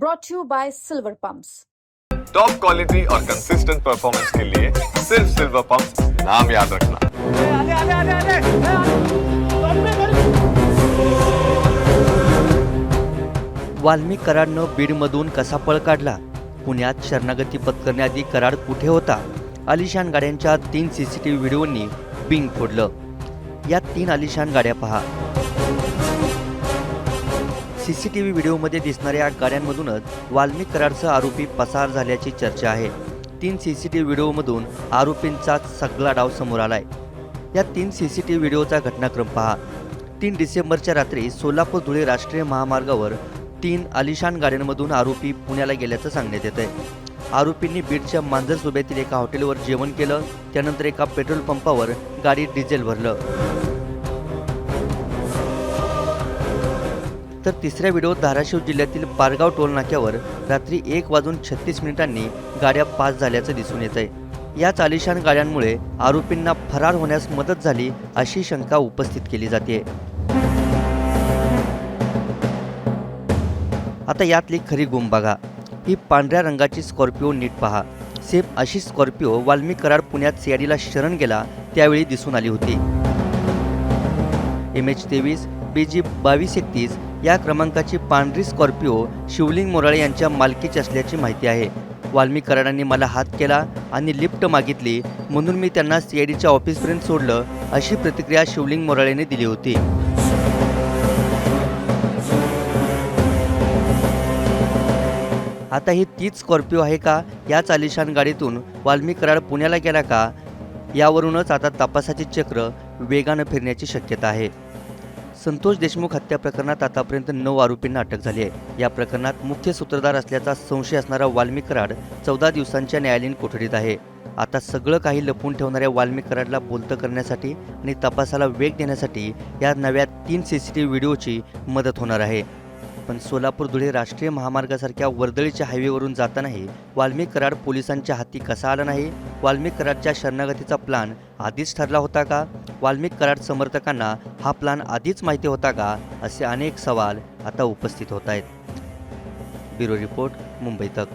brought to you by Silver Pumps. Top quality और consistent performance के लिए सिर्फ सिल्वर पंप नाम याद रखना। वाल्मिक कराडनं बीडमधून कसा पळ काढला? पुण्यात शरणागती पत्करण्याआधी कराड कुठे होता? आलिशान गाड्यांच्या तीन सी सी टी व्ही व्हिडिओंनी बिंग फोडलं. या तीन आलिशान गाड्या पहा. सी सी टी व्ही व्हिडिओमध्ये दिसणाऱ्या गाड्यांमधूनच वाल्मिक कराडचा आरोपी पसार झाल्याची चर्चा आहे. तीन सी सी टी व्ही व्हिडिओमधून आरोपींचा सगळा डाव समोर आलाय. या तीन सी सी टी व्ही व्हिडिओचा घटनाक्रम पहा. तीन डिसेंबरच्या रात्री सोलापूर धुळे राष्ट्रीय महामार्गावर तीन आलिशान गाड्यांमधून आरोपी पुण्याला गेल्याचं सांगण्यात येत आहे आरोपींनी बीडच्या मांजर सुभेतील एका हॉटेलवर जेवण केलं त्यानंतर एका पेट्रोल पंपावर गाडी डिझेल भरलं. तर तिसऱ्या व्हिडिओत धाराशिव जिल्ह्यातील पारगाव टोल नाक्यावर रात्री एक वाजून छत्तीस मिनिटांनी गाड्या पास झाल्याचं दिसून येत आहे याच आलिशान गाड्यांमुळे आरोपींना फरार होण्यास मदत झाली अशी शंका उपस्थित केली जाते. आता यातली खरी गुम बघा. ही पांढऱ्या रंगाची स्कॉर्पिओ नीट पहा. सेम अशी स्कॉर्पिओ वाल्मी कराड पुण्यात सीआयडीला शरण गेला त्यावेळी दिसून आली होती. एम एच तेवीस बी जी बावीस एकतीस या क्रमांकाची पांढरी स्कॉर्पिओ शिवलिंग मोराळे यांच्या मालकीची असल्याची माहिती आहे. वाल्मिक कराडांनी मला हात केला आणि लिफ्ट मागितली म्हणून मी त्यांना सीआयडीच्या ऑफिसपर्यंत सोडलं अशी प्रतिक्रिया शिवलिंग मोराळेने दिली होती. आता ही तीच स्कॉर्पिओ आहे का? याच आलिशान गाडीतून वाल्मिक कराड पुण्याला गेला का? यावरूनच आता तपासाचे चक्र वेगानं फिरण्याची शक्यता आहे. संतोष देशमुख हत्या प्रकरणात आतापर्यंत नऊ आरोपींना अटक झाली आहे. या प्रकरणात मुख्य सूत्रधार असल्याचा संशय असणारा वाल्मिक कराड चौदा दिवसांच्या न्यायालयीन कोठडीत आहे. आता सगळं काही लपून ठेवणाऱ्या वाल्मिक कराडला बोलतं करण्यासाठी आणि तपासाला वेग देण्यासाठी या नव्या तीन सी सी टी व्हिडिओची मदत होणार आहे. पण सोलापूर धुळे राष्ट्रीय महामार्गासारख्या वर्दळीच्या हायवेवरून जातानाही वाल्मिक कराड पोलिसांच्या हाती कसा आला नाही? वाल्मिक कराडच्या शरणागतीचा प्लान आधीच ठरला होता का? वाल्मिक कराड समर्थकांना हा प्लान आधीच माहिती होता का? असे अनेक सवाल आता उपस्थित होत आहेत. ब्युरो रिपोर्ट मुंबई तक.